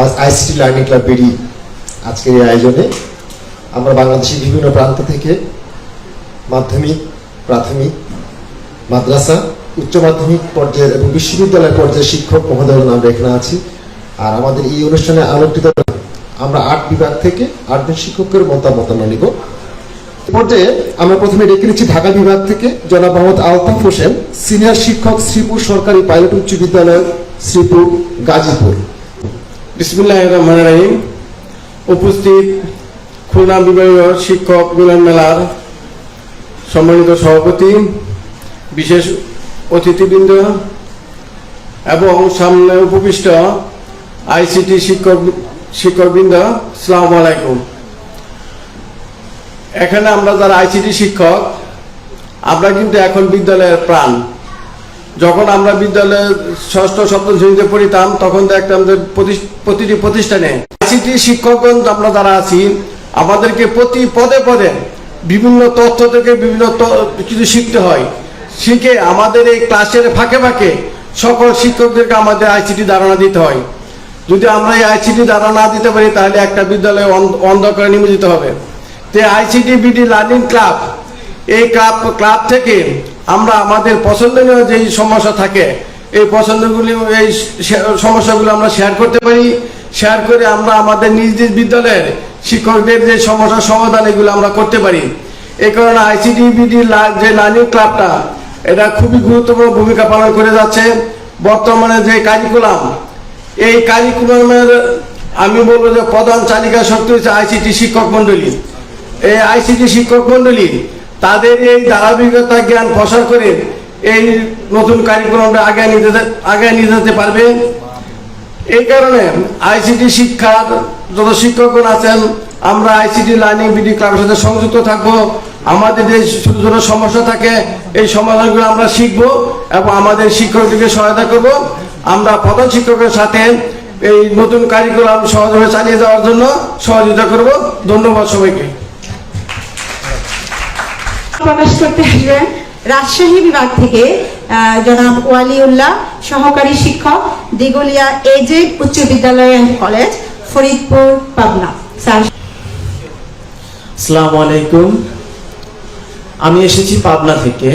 আজ ICT learning club বেরি আজকের এই আয়োজনে আমরা বাংলাদেশের বিভিন্ন প্রান্ত থেকে মাধ্যমিক, প্রাথমিক, মাদ্রাসা, উচ্চ মাধ্যমিক পর্যায়ের এবং বিশ্ববিদ্যালয় পর্যায়ের শিক্ষক মহোদয়ের নাম এখানে আছি। আর আমাদের এই অনুষ্ঠানে আলোকিত আমরা আট বিভাগ থেকে আটজন শিক্ষকের মতামত নিব। পর্যায়ে আমরা প্রথমে ডেকে নিচ্ছি ঢাকা বিভাগ থেকে জনাব মোহাম্মদ আলতাফ হোসেন, সিনিয়র শিক্ষক শ্রীপুর সরকারি পাইলট উচ্চ বিদ্যালয় শ্রীপুর গাজীপুর। উপস্থিত খুলনা বিভাগীয় শিক্ষক মিলন মেলার সম্মানিত সভাপতি, বিশেষ অতিথিবৃন্দ এবং সামনে উপবিষ্ট আইসিটি শিক্ষক শিক্ষকবৃন্দ সালাম আলাইকুম। এখানে আমরা যারা আইসিটি শিক্ষক, আমরা কিন্তু এখন বিদ্যালয়ের প্রাণ। যখন আমরা বিদ্যালয়ে ষষ্ঠ, সপ্তম শ্রেণীতে পড়িতাম, তখন দেখতাম যে প্রতি- প্রতিটি প্রতিষ্ঠানে আইসিটি শিক্ষকগণ আমরা যারা আছি, আমাদেরকে প্রতি পদে পদে বিভিন্ন তথ্য থেকে বিভিন্ন কিছু শিখতে হয়। শিখে আমাদের এই ক্লাসের ফাঁকে ফাঁকে সকল শিক্ষকদেরকে আমাদের আইসিটি ধারণা দিতে হয়। যদি আমরা এই আইসিটি ধারণা না দিতে পারি, তাহলে একটা বিদ্যালয়ে অন্ধকারে নিমজ্জিত হবে। তো আইসিটি বিডি লার্নিং ক্লাব এই ক্লাব ক্লাব থেকে আমরা আমাদের পছন্দনীয় যেই সমস্যা থাকে, এই পছন্দগুলি, এই সমস্যাগুলো আমরা শেয়ার করতে পারি। শেয়ার করে আমরা আমাদের নিজ নিজ বিদ্যালয়ের শিক্ষকদের যে সমস্যার সমাধান এগুলো আমরা করতে পারি। এই কারণে আইসিডিবিডি যে লার্নিং ক্লাবটা এটা খুবই গুরুত্বপূর্ণ ভূমিকা পালন করে যাচ্ছে। বর্তমানে যে কারিকুলাম এই কারিকুলামের আমি বলব যে প্রধান চালিকা শক্তি হচ্ছে আইসিটি শিক্ষক মন্ডলী। এই আইসিটি শিক্ষক মন্ডলী তাদের এই ধারাবাহিকতা জ্ঞান প্রসার করে এই নতুন কারিকুলামটা আগে নিতে আগে নিয়ে যেতে পারবে। এই কারণে আইসিটি শিক্ষার যত শিক্ষকগণ আছেন, আমরা আইসিটি লার্নিং বিডি ক্লাবের সাথে সংযুক্ত থাকব। আমাদের যে ছোটো ছোটো সমস্যা থাকে, এই সমাধানগুলো আমরা শিখব এবং আমাদের শিক্ষকদেরকে সহায়তা করব। আমরা প্রধান শিক্ষকের সাথে এই নতুন কারিকুলাম সহজভাবে চালিয়ে যাওয়ার জন্য সহযোগিতা করব। ধন্যবাদ সবাইকে। প্রকাশ করতে আসবেন রাজশাহী বিভাগ থেকে জনাব ওয়ালিউল্লাহ, সহকারী শিক্ষক, দিগলিয়া এজেড উচ্চ বিদ্যালয় and college, Faridpur, Pabna. Sir, আসসালামু আলাইকুম। আমি এসেছি পাবনা থেকে।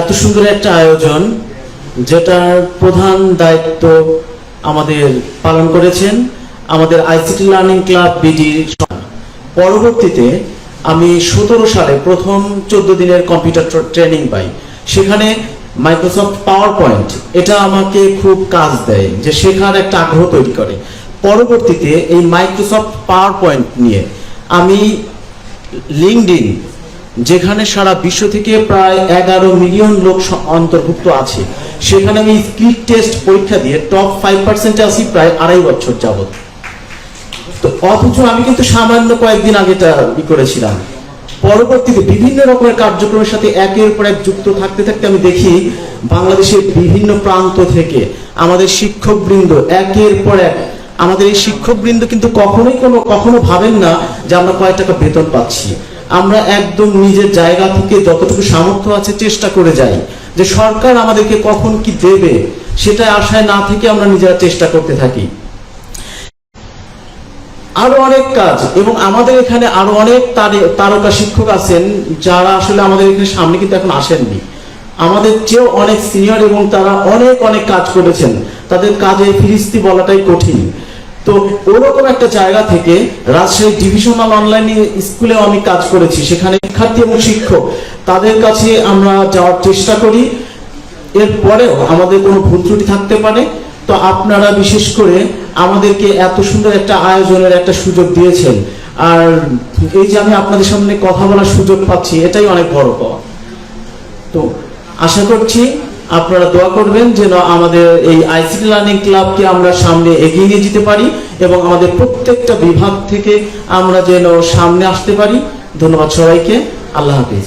এত সুন্দর একটা আয়োজন, যেটার প্রধান দায়িত্ব আমাদের পালন করেছেন আমাদের আইসিটি লার্নিং ক্লাব বিডির পরবর্তীতে আমি সতেরো সালে প্রথম চোদ্দ দিনের কম্পিউটার ট্র- ট্রেনিং পাই। সেখানে মাইক্রোসফট পাওয়ার পয়েন্ট এটা আমাকে খুব কাজ দেয় যে শেখার একটা আগ্রহ তৈরি করে। পরবর্তীতে এই মাইক্রোসফট পাওয়ার পয়েন্ট নিয়ে আমি লিঙ্কডিন যেখানে সারা বিশ্ব থেকে প্রায় এগারো মিলিয়ন লোক অন্তর্ভুক্ত আছে, সেখানে আমি স্কিল টেস্ট পরীক্ষা দিয়ে টপ ফাইভ পার্সেন্টে আছি প্রায় আড়াই বছর যাবত তো অথচ আমি কিন্তু সামান্য কয়েকদিন আগে এটা করেছিলাম। পরবর্তীতে বিভিন্ন রকমের কার্যক্রমের সাথে একের পর এক যুক্ত থাকতে থাকতে আমি দেখি বাংলাদেশের বিভিন্ন প্রান্ত থেকে আমাদের শিক্ষকবৃন্দ একের পর এক, আমাদের এই শিক্ষকবৃন্দ কিন্তু কখনোই কোনো, কখনো ভাবেন না যে আমরা কয় টাকা বেতন পাচ্ছি। আমরা একদম নিজের জায়গা থেকে যতটুকু সামর্থ্য আছে চেষ্টা করে যাই। যে সরকার আমাদেরকে কখন কি দেবে সেটা আশায় না থেকে আমরা নিজেরা চেষ্টা করতে থাকি। আরও অনেক কাজ এবং আমাদের এখানে আরও অনেক তারকা শিক্ষক আছেন যারা আসলে আমাদের এখানে সামনে কিন্তু এখন আসেননি। আমাদের চেয়েও অনেক সিনিয়র এবং তারা অনেক অনেক কাজ করেছেন। তাদের কাজে ফিরিস্তি বলাটাই কঠিন। তো ওরকম একটা জায়গা থেকে রাজশাহী ডিভিশনাল অনলাইন স্কুলেও আমি কাজ করেছি। সেখানে শিক্ষার্থী এবং শিক্ষক, তাদের কাছে আমরা যাওয়ার চেষ্টা করি। এরপরেও আমাদের কোনো ভুল ত্রুটি থাকতে পারে। তো আপনারা বিশেষ করে আমাদেরকে এত সুন্দর একটা আয়োজনের একটা সুযোগ দিয়েছেন। আর এই যে আমি আপনাদের সামনে কথা বলার সুযোগ পাচ্ছি, এটাই অনেক বড় পাওয়া। তো আশা করছি আপনারা দোয়া করবেন যেন আমাদের এই আইসিটি লার্নিং ক্লাবকে আমরা সামনে এগিয়ে নিয়ে যেতে পারি এবং আমাদের প্রত্যেকটা বিভাগ থেকে আমরা যেন সামনে আসতে পারি। ধন্যবাদ সবাইকে। আল্লাহ হাফিজ।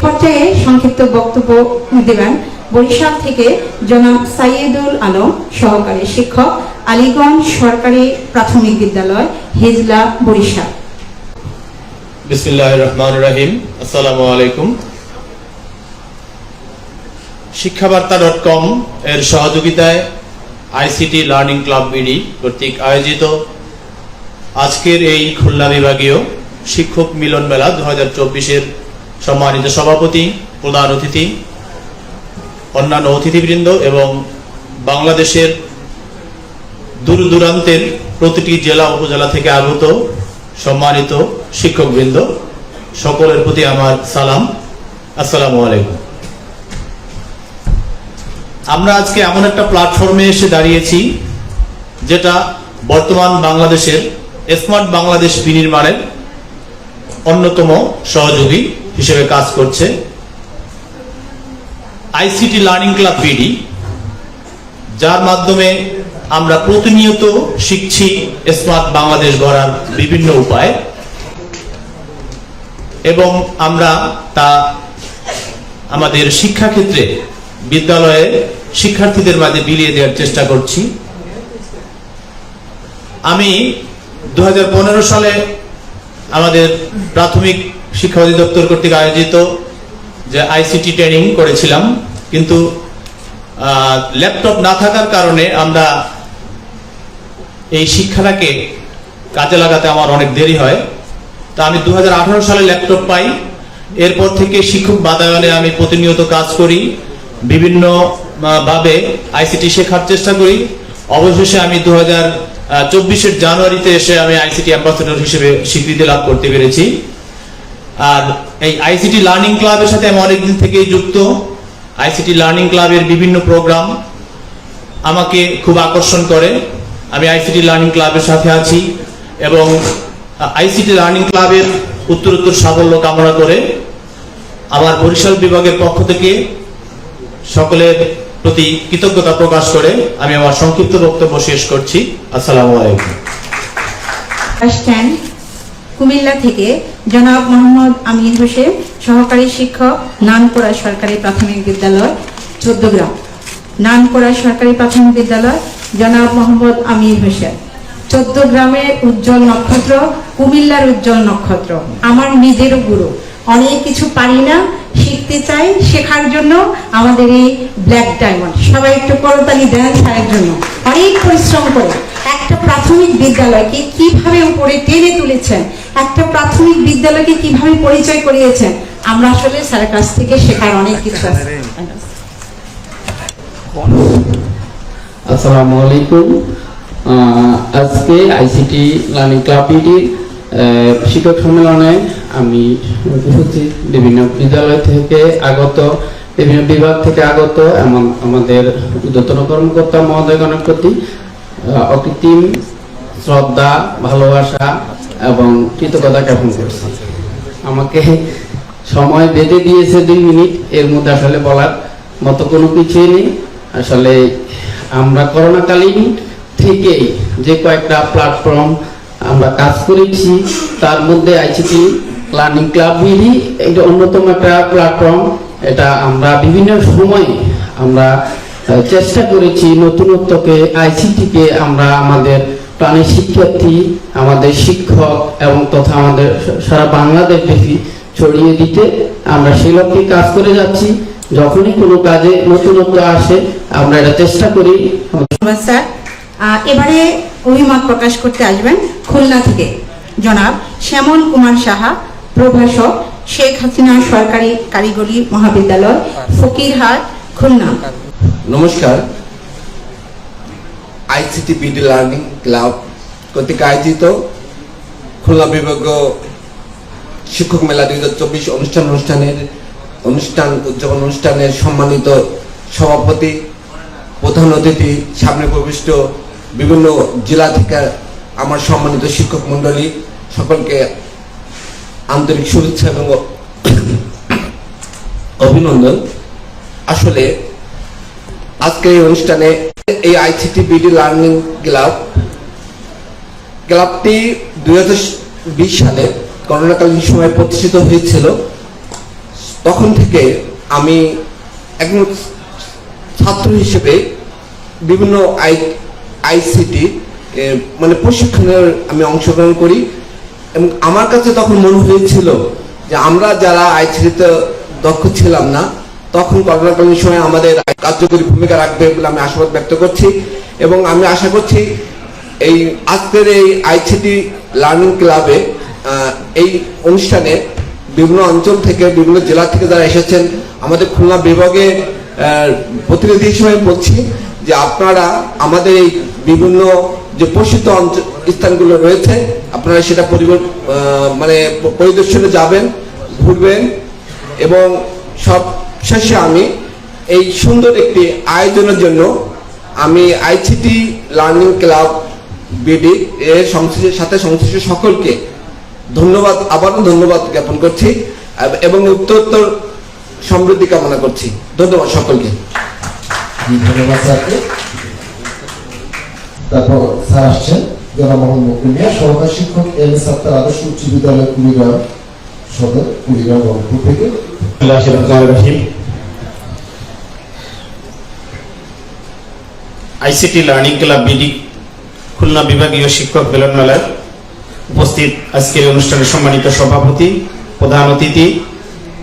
পর্যায়ে সংক্ষিপ্ত বক্তব্য দেবেন। বরিশাল থেকে জনাব সাইয়েদুল আলম সহকারী শিক্ষক, আলীগঞ্জ সরকারি প্রাথমিক বিদ্যালয়, হিজলা, বরিশাল। শিক্ষাবার্তা ডট কম এর সহযোগিতায় আইসিটি লার্নিং ক্লাব বিডি কর্তৃক আয়োজিত আজকের এই খুলনা বিভাগীয় শিক্ষক মিলন মেলা দু হাজার সম্মানিত সভাপতি, প্রধান অতিথি অন্যান্য অতিথিবৃন্দ এবং বাংলাদেশের দূর দূরান্তের প্রতিটি জেলা উপজেলা থেকে আগত সম্মানিত শিক্ষকবৃন্দ, সকলের প্রতি আমার সালাম। আসসালামু আলাইকুম। আমরা আজকে এমন একটা প্ল্যাটফর্মে এসে দাঁড়িয়েছি, যেটা বর্তমান বাংলাদেশের স্মার্ট বাংলাদেশ বিনির্মাণের অন্যতম সহযোগী হিসেবে কাজ করছে। আইসিটি লার্নিং ক্লাব বিডি যার মাধ্যমে আমরা প্রতিনিয়ত শিখছি স্মার্ট বাংলাদেশ গড়ার বিভিন্ন উপায়। এবং আমরা তা আমাদের শিক্ষাক্ষেত্রে বিদ্যালয়ে শিক্ষার্থীদের মাঝে বিলিয়ে দেওয়ার চেষ্টা করছি। আমি দু হাজার পনেরো সালে আমাদের প্রাথমিক শিক্ষা অধিদপ্তর কর্তৃক আয়োজিত যে আইসিটি ট্রেনিং করেছিলাম, কিন্তু ল্যাপটপ না থাকার কারণে আমরা এই শিক্ষাটাকে কাজে লাগাতে আমার অনেক দেরি হয়। তা আমি দু হাজার আঠারো সালে ল্যাপটপ পাই। এরপর থেকে শিক্ষক বাতায়নে আমি প্রতিনিয়ত কাজ করি। বিভিন্ন ভাবে আইসিটি শেখার চেষ্টা করি। অবশেষে আমি দু হাজার চব্বিশের জানুয়ারিতে এসে আমি আইসিটি অ্যাম্বাসেডর হিসেবে স্বীকৃতি লাভ করতে পেরেছি। আর এই আইসিটি লার্নিং ক্লাবের সাথে আমি অনেকদিন থেকেই যুক্ত। আইসিটি লার্নিং ক্লাবের বিভিন্ন প্রোগ্রাম আমাকে খুব আকর্ষণ করে। আমি আইসিটি লার্নিং ক্লাবের সাথে আছি এবং আইসিটি লার্নিং ক্লাবের উত্তরোত্তর সাফল্য কামনা করে আমার বরিশাল বিভাগের পক্ষ থেকে সকলের প্রতি কৃতজ্ঞতা প্রকাশ করে আমি আমার সংক্ষিপ্ত বক্তব্য শেষ করছি। আসসালামু আলাইকুম। কুমিল্লা থেকে জনাব মোহাম্মদ আমির হোসেন, সহকারী শিক্ষক নানপুরা সরকারি প্রাথমিক বিদ্যালয়, চোদ্দগ্রাম। নানপুরা সরকারি প্রাথমিক বিদ্যালয়, জনাব মোহাম্মদ আমির হোসেন। চোদ্দ গ্রামের উজ্জ্বল নক্ষত্র, কুমিল্লার উজ্জ্বল নক্ষত্র। আমার নিজেরও গুরু। অনেক কিছু পারি না, শিখতে চাই, শেখার জন্য আমাদের এই ব্ল্যাক ডায়মন্ড। সবাই একটু করতালি দেন স্যারের জন্য। অনেক পরিশ্রম করে। একটা প্রাথমিক বিদ্যালয়কে কীভাবে উপরে টেনে তুলেছেন একটা প্রাথমিক বিদ্যালয়কে কীভাবে পরিচয় করিয়েছেন? আমরা আসলে স্যারের কাছ থেকে শেখার অনেক কিছু আছে। আসসালামু আলাইকুম। আজকে আইসিটি লার্নিং ক্লাব পিটির শিক্ষক সম্মেলনে আমি উপস্থিত বিভিন্ন বিদ্যালয় থেকে আগত, বিভিন্ন বিভাগ থেকে আগত এবং আমাদের উদ্যতন কর্মকর্তা মহোদয়গণের প্রতি অকৃত্রিম শ্রদ্ধা, ভালোবাসা এবং কৃতজ্ঞতা জ্ঞাপন করছি। আমাকে সময় বেঁধে দিয়েছে দুই মিনিট, এর মধ্যে আসলে বলার মতো কোনো কিছুই নেই। আসলে আমরা করোনাকালীন থেকেই যে কয়েকটা প্ল্যাটফর্ম আমরা কাজ করেছি, তার মধ্যে আইসিটি লার্নিং ক্লাব মিলি, এটা অন্যতম একটা প্ল্যাটফর্ম এটা আমরা বিভিন্ন সময়ে আমরা চেষ্টা করেছি নতুনত্বকে আইসিটিকে আমরা আমাদের প্রাণী শিক্ষার্থী আমাদের শিক্ষক এবং তথা আমাদের সারা বাংলাদেশ ব্যাপী ছড়িয়ে দিতে আমরা সেই লক্ষ্যে কাজ করে যাচ্ছি। যখনই কোনো কাজে নতুনত্ব আসে আমরা এটা চেষ্টা করি। স্যার। এবারে অভিমত প্রকাশ করতে আসবেন খুলনা থেকে। জনাব শ্যামল কুমার সাহা প্রভাষক শেখ হাসিনা সরকারি কারিগরি মহাবিদ্যালয় ফকিরহাট খুলনা। নমস্কার। ICT BD learning club. কর্তৃক আয়োজিত খুলনা বিভাগীয় শিক্ষক মেলা দুই হাজার চব্বিশ অনুষ্ঠান অনুষ্ঠানের অনুষ্ঠান, উদযাপন অনুষ্ঠানের সম্মানিত সভাপতি, প্রধান অতিথি, সামনে প্রবিষ্ট বিভিন্ন জেলা থেকে আমার সম্মানিত শিক্ষক মণ্ডলী, সকলকে আন্তরিক শুভেচ্ছা এবং অভিনন্দন। আসলে আজকের এই অনুষ্ঠানে এই আইসিটি বিডি লার্নিং ক্লাব, ক্লাবটি দুই হাজার বিশ সালে করোনাকালীন সময় প্রতিষ্ঠিত হয়েছিল। তখন থেকে আমি একজন ছাত্র হিসেবে বিভিন্ন আই, আইসিটি মানে প্রশিক্ষণের আমি অংশগ্রহণ করি এবং আমার কাছে তখন মনে হয়েছিল যে আমরা যারা আইসিটিতে দক্ষ ছিলাম না তখন করোনাকালীন সময় আমাদের কার্যকরী ভূমিকা রাখবে বলে আমি আশাবাদ ব্যক্ত করছি। এবং আমি আশা করছি এই আজকের এই আইসিটি লার্নিং ক্লাবে এই অনুষ্ঠানে বিভিন্ন অঞ্চল থেকে, বিভিন্ন জেলা থেকে যারা এসেছেন, আমাদের খুলনা বিভাগে প্রতিনিধি হিসেবে বলছি যে আপনারা আমাদের এই বিভিন্ন যে প্রসিদ্ধ অঞ্চল স্থানগুলো রয়েছে, আপনারা সেটা মানে পরিদর্শনে যাবেন, ঘুরবেন এবং সব শেষে আমি এই সুন্দর একটি আয়োজনের জন্য আমি আইসিটি লার্নিং ক্লাব বিডি এর সংশ্লিষ্ট সাথে সংশ্লিষ্ট সকলকে ধন্যবাদ আবারও ধন্যবাদ জ্ঞাপন করছি এবং উত্তরোত্তর সমৃদ্ধি কামনা করছি। ধন্যবাদ সকলকে। ধন্যবাদ স্যারকে তারপর স্যার আসছেন জনাব মোহাম্মদ মিয়া সহকারী শিক্ষক এম এস আক্তার আদর্শ উচ্চ বিদ্যালয় কুড়িগ্রাম সদর কুড়িগ্রাম রংপুর থেকে। ICT learning club BD Khulna বিভাগীয় শিক্ষক মিলন মেলায় উপস্থিত আজকের অনুষ্ঠানের সম্মানিত সভাপতি, প্রধান অতিথি,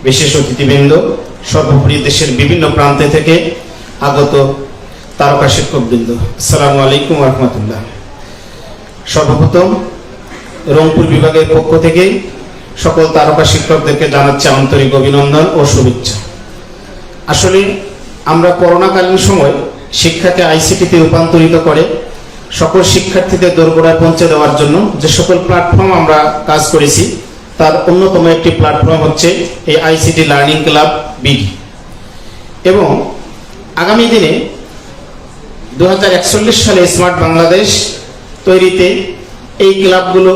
বিশেষ অতিথিবৃন্দ, সর্বোপরি দেশের বিভিন্ন প্রান্তে থেকে আগত তারকা শিক্ষকবৃন্দ। আসসালামু আলাইকুম রহমতুল্লাহ। সর্বপ্রথম রংপুর বিভাগের পক্ষ থেকে সকল তারকা শিক্ষকদেরকে জানাচ্ছে আন্তরিক অভিনন্দন ও শুভেচ্ছা। আসলে আমরা করোনাকালীন সময় শিক্ষাকে আইসিটিতে রূপান্তরিত করে সকল শিক্ষার্থীদের দোরগোড়ায় পৌঁছে দেওয়ার জন্য যে সকল প্ল্যাটফর্ম আমরা কাজ করেছি, তার অন্যতম একটি প্ল্যাটফর্ম হচ্ছে এই আইসিটি লার্নিং ক্লাব বিডি। এবং আগামী দিনে দু হাজার একচল্লিশ সালে স্মার্ট বাংলাদেশ তৈরিতে এই ক্লাবগুলো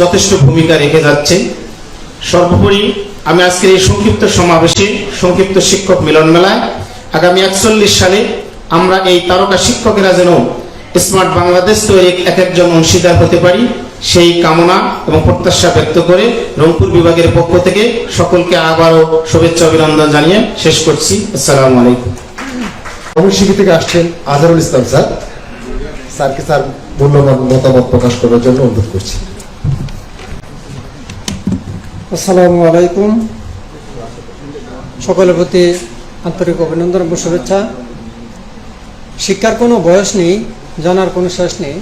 যথেষ্ট ভূমিকা রেখে যাচ্ছে। সর্বোপরি আমি আজকের এই সংক্ষিপ্ত সমাবেশে সংক্ষিপ্ত শিক্ষক মিলন মেলায় আগামী একচল্লিশ সালে আমরা এই তারকা শিক্ষকেরা যেন স্মার্ট বাংলাদেশ তৈরি এক একজন অংশীদার হতে পারি সেই কামনা এবং প্রত্যাশা ব্যক্ত করে রংপুর বিভাগের পক্ষ থেকে সকলকে আবারও শুভেচ্ছা অভিনন্দন জানিয়ে শেষ করছি। আসসালামু আলাইকুম। অবশ্যই থেকে আসছেন আজহারুল ইসলাম স্যার। স্যারকে স্যার মূল্যবান মতামত প্রকাশ করার জন্য অনুরোধ করছি। আসসালামু আলাইকুম। সকলের প্রতি আন্তরিক অভিনন্দন এবং শুভেচ্ছা। শিক্ষার কোনো বয়স নেই, জানার কোনো শেষ নেই।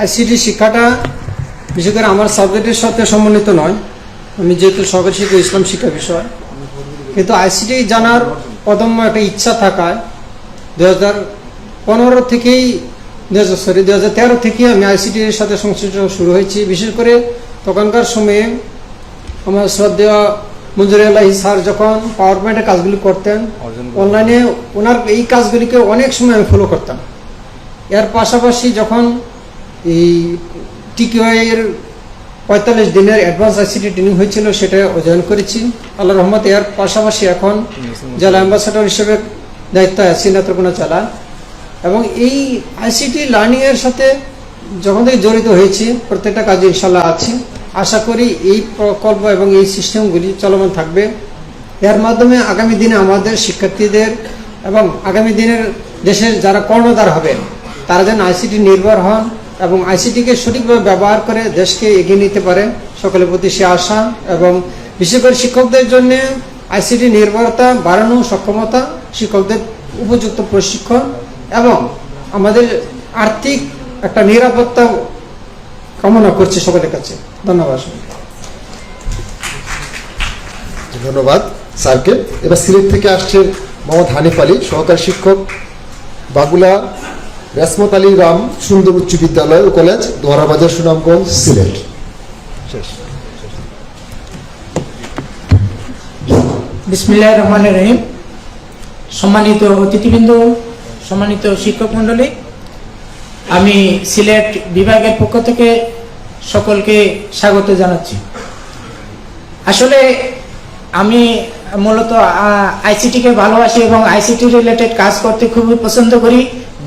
আইসিটি শিক্ষাটা, বিশেষ করে আমার সাবজেক্টের সাথে সমন্বিত নয়। আমি যেহেতু সরকারি শিক্ষা ইসলাম শিক্ষা বিষয়। কিন্তু আইসিটি জানার অদম্য একটা ইচ্ছা থাকায় দু হাজার পনেরো থেকেই দু হাজার সরি দু হাজার তেরো থেকেই আমি আইসিটির সাথে সংশ্লিষ্ট শুরু হয়েছি। বিশেষ করে তখনকার সময়ে আমার শ্রদ্ধেয় মঞ্জুর আল্লাহ স্যার যখন পাওয়ার পয়েন্টের কাজগুলি করতেন অনলাইনে ওনার এই কাজগুলিকে অনেক সময় আমি ফলো করতাম। এর পাশাপাশি যখন এই টিকিওয়ের পঁয়তাল্লিশ দিনের অ্যাডভান্স আইসিটি ট্রেনিং হয়েছিল সেটা জয়েন করেছি। আল্লাহ রহমত এর পাশাপাশি এখন জেলা অ্যাম্বাসাডর হিসেবে দায়িত্ব আছি নেত্রকোনা জেলা। এবং এই আইসিটি লার্নিংয়ের সাথে যখন থেকে জড়িত হয়েছি প্রত্যেকটা কাজে ইনশাল্লাহ আছি। আশা করি এই প্রকল্প এবং এই সিস্টেমগুলি চলমান থাকবে। এর মাধ্যমে আগামী দিনে আমাদের শিক্ষার্থীদের এবং আগামী দিনের দেশের যারা কর্ণধার হবেন তারা যেন আইসিটি নির্ভর হন এবং আইসিটিকে সঠিকভাবে ব্যবহার করে দেশকে এগিয়ে নিতে পারে সকলের প্রতি সে আশা এবং বিশেষ করে শিক্ষকদের জন্য আইসিটি নির্ভরতা বাড়ানো সক্ষমতা শিক্ষকদের উপযুক্ত প্রশিক্ষণ এবং আমাদের আর্থিক একটা নিরাপত্তা কামনা করছি সকলের কাছে। ধন্যবাদ। ধন্যবাদ স্যারকে। এবার সিলেট থেকে আসছেন মোহাম্মদ হানিফ আলী সহকারী শিক্ষক বাগুলা রেসমত আলী রাম সুন্দর উচ্চ বিদ্যালয় ও কলেজ দোয়ারাবাজার সুনামগঞ্জ সিলেট। বিসমিল্লাহ রহমান রহিম। সম্মানিত অতিথিবৃন্দ সম্মানিত শিক্ষক মণ্ডলী আমি সিলেট বিভাগের পক্ষ থেকে সকলকে স্বাগত জানাচ্ছি। আসলে আমি মূলত আইসিটিকে ভালোবাসি এবং আইসিটি রিলেটেড কাজ করতে খুবই পছন্দ করি,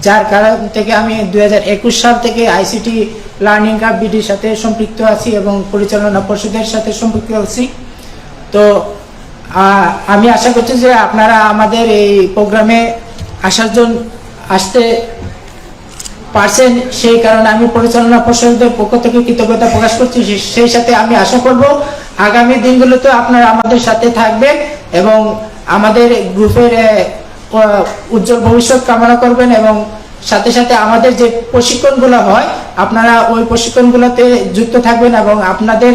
যার কারণ থেকে আমি দুই হাজার একুশ সাল থেকে আইসিটি লার্নিং কাপ বিডির সাথে সম্পৃক্ত আছি এবং পরিচালনা পরিষদের সাথে সম্পৃক্ত আছি। তো আমি আশা করছি যে আপনারা আমাদের এই প্রোগ্রামে আসার জন্য আসতে পারছেন, সেই কারণে আমি পরিচালনা পর্ষদের পক্ষ থেকে কৃতজ্ঞতা প্রকাশ করছি। সেই সাথে আমি আশা করব আগামী দিনগুলোতে আপনারা আমাদের সাথে থাকবেন এবং আমাদের গ্রুপের উজ্জ্বল ভবিষ্যৎ কামনা করবেন এবং সাথে সাথে আমাদের যে প্রশিক্ষণগুলো হয়, আপনারা ওই প্রশিক্ষণগুলোতে যুক্ত থাকবেন এবং আপনাদের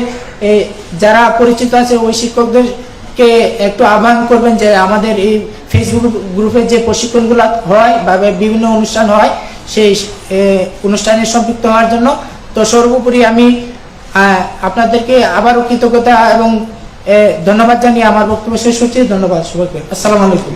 যারা পরিচিত আছে ওই শিক্ষকদেরকে একটু আহ্বান করবেন যে আমাদের এই ফেসবুক গ্রুপে যে প্রশিক্ষণগুলো হয় বা বিভিন্ন অনুষ্ঠান হয় সেই অনুষ্ঠানে সম্পৃক্ত হওয়ার জন্য। তো সর্বোপরি আমি আপনাদেরকে আবারও কৃতজ্ঞতা এবং ধন্যবাদ জানিয়ে আমার বক্তব্য শেষ হচ্ছে ধন্যবাদ সবাইকে। আসসালামু আলাইকুম।